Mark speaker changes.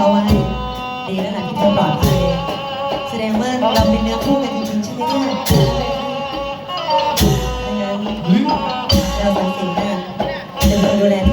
Speaker 1: เขาไว้ ดีแล้วล่ะที่เธอปลอดภัยแสดงว่าเราเป็นเนื้อคู่กันจริงๆใช่ไหมเนี่ยดังนั้นเราสังเกตนะจะเป็นคนดูแล